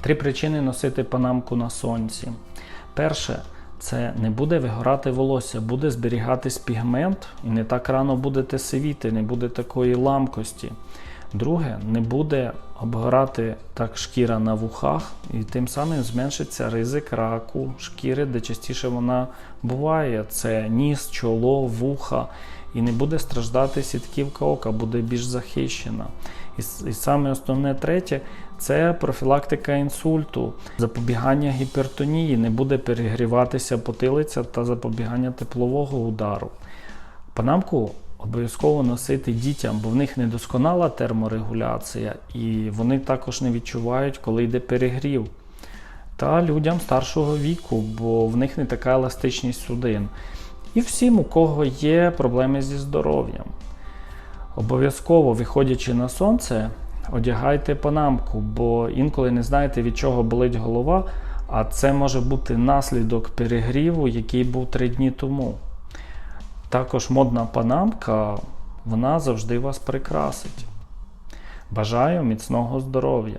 Три причини носити панамку на сонці. Перше, це не буде вигорати волосся, буде зберігатись пігмент і не так рано будете сивіти, не буде такої ламкості. Друге, не буде обгорати так шкіра на вухах, і тим самим зменшиться ризик раку шкіри, де частіше вона буває. Це ніс, чоло, вуха, і не буде страждати сітківка ока, буде більш захищена. І, і саме основне третє це профілактика інсульту, запобігання гіпертонії, не буде перегріватися потилиця та запобігання теплового удару. Панамку обов'язково носити дітям, бо в них недосконала терморегуляція, і вони також не відчувають, коли йде перегрів. Та людям старшого віку, бо в них не така еластичність судин. І всім, у кого є проблеми зі здоров'ям. Обов'язково, виходячи на сонце, одягайте панамку, бо інколи не знаєте, від чого болить голова, а це може бути наслідок перегріву, який був три дні тому. Також модна панамка, вона завжди вас прикрасить. Бажаю міцного здоров'я!